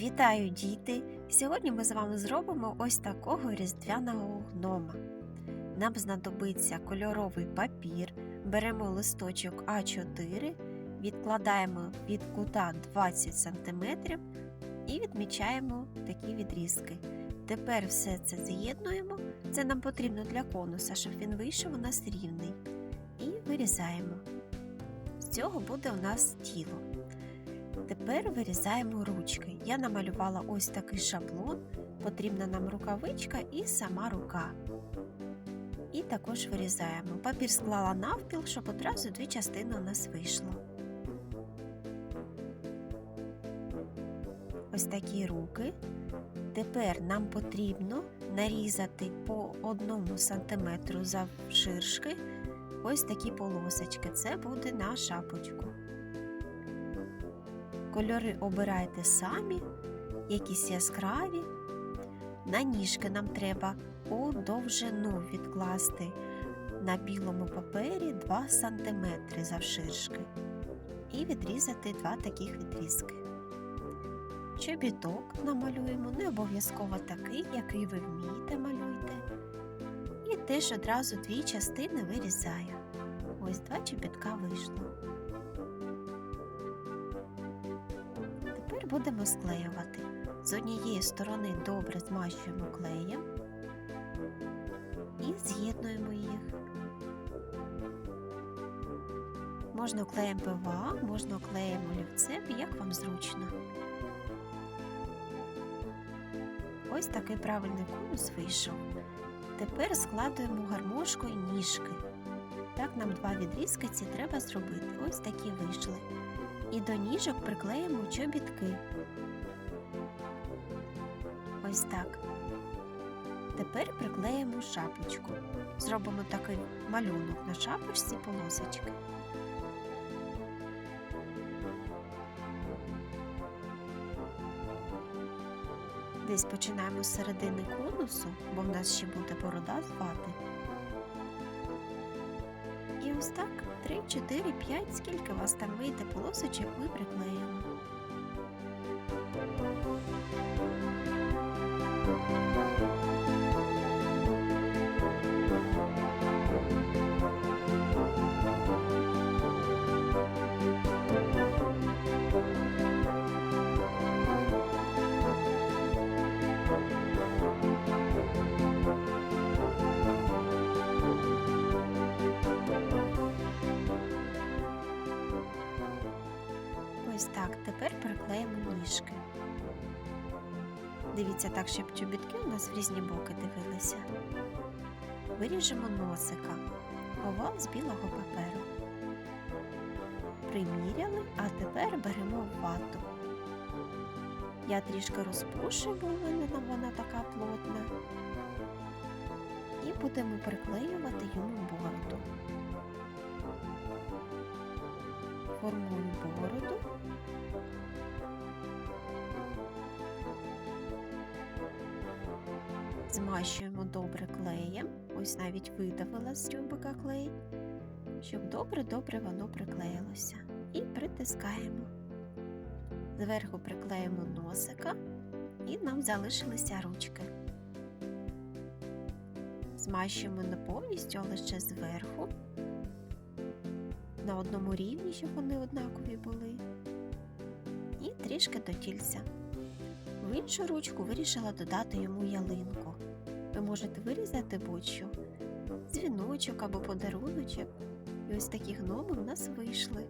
Вітаю, діти! Сьогодні ми з вами зробимо ось такого різдвяного гнома. Нам знадобиться кольоровий папір, беремо листочок А4, відкладаємо від кута 20 см і відмічаємо такі відрізки. Тепер все це з'єднуємо. Це нам потрібно для конуса, щоб він вийшов у нас рівний. І вирізаємо. З цього буде у нас тіло. Тепер вирізаємо ручки. Я намалювала ось такий шаблон, потрібна нам рукавичка і сама рука. І також вирізаємо. Папір склала навпіл, щоб одразу дві частини у нас вийшло. Ось такі руки. Тепер нам потрібно нарізати по одному сантиметру завширшки ось такі полосочки. Це буде на шапочку. Кольори обирайте самі, якісь яскраві. На ніжки нам треба у довжину відкласти на білому папері 2 см завширшки і відрізати два таких відрізки. Чобіток намалюємо, не обов'язково такий, який ви вмієте малюйте. І теж одразу дві частини вирізаю. Ось два чобітка вийшло. Будемо склеювати. З однієї сторони добре змащуємо клеєм і з'єднуємо їх. Можна клеєм ПВА, можна клеєм олівцем, як вам зручно. Ось такий правильний конус вийшов. Тепер складуємо гармошкою ніжки. Так нам два відрізки ці треба зробити. Ось такі вийшли і до ніжок приклеїмо чобітки. Ось так. Тепер приклеїмо шапочку. Зробимо такий малюнок на шапочці полосочки. Десь починаємо з середини конусу, бо в нас ще буде борода звати. І ось так 3, 4, 5, скільки вас там вийде полосочок, ми приклеїмо. Ось так, тепер приклеїмо ніжки. Дивіться так, щоб чобітки у нас в різні боки дивилися. Виріжемо носика, овал з білого паперу. Приміряли, а тепер беремо вату. Я трішки розпушу, бо вона така плотна. І будемо приклеювати йому бороду. Формую бороду. Змащуємо добре клеєм, ось навіть видавила з тюбика клей, щоб добре-добре воно приклеїлося. І притискаємо. Зверху приклеїмо носика і нам залишилися ручки. Змащуємо не повністю, а лише зверху, на одному рівні, щоб вони однакові були. І трішки до тільця. В іншу ручку вирішила додати йому ялинку. Ви можете вирізати будь-що, дзвіночок або подаруночок. І ось такі гноми в нас вийшли.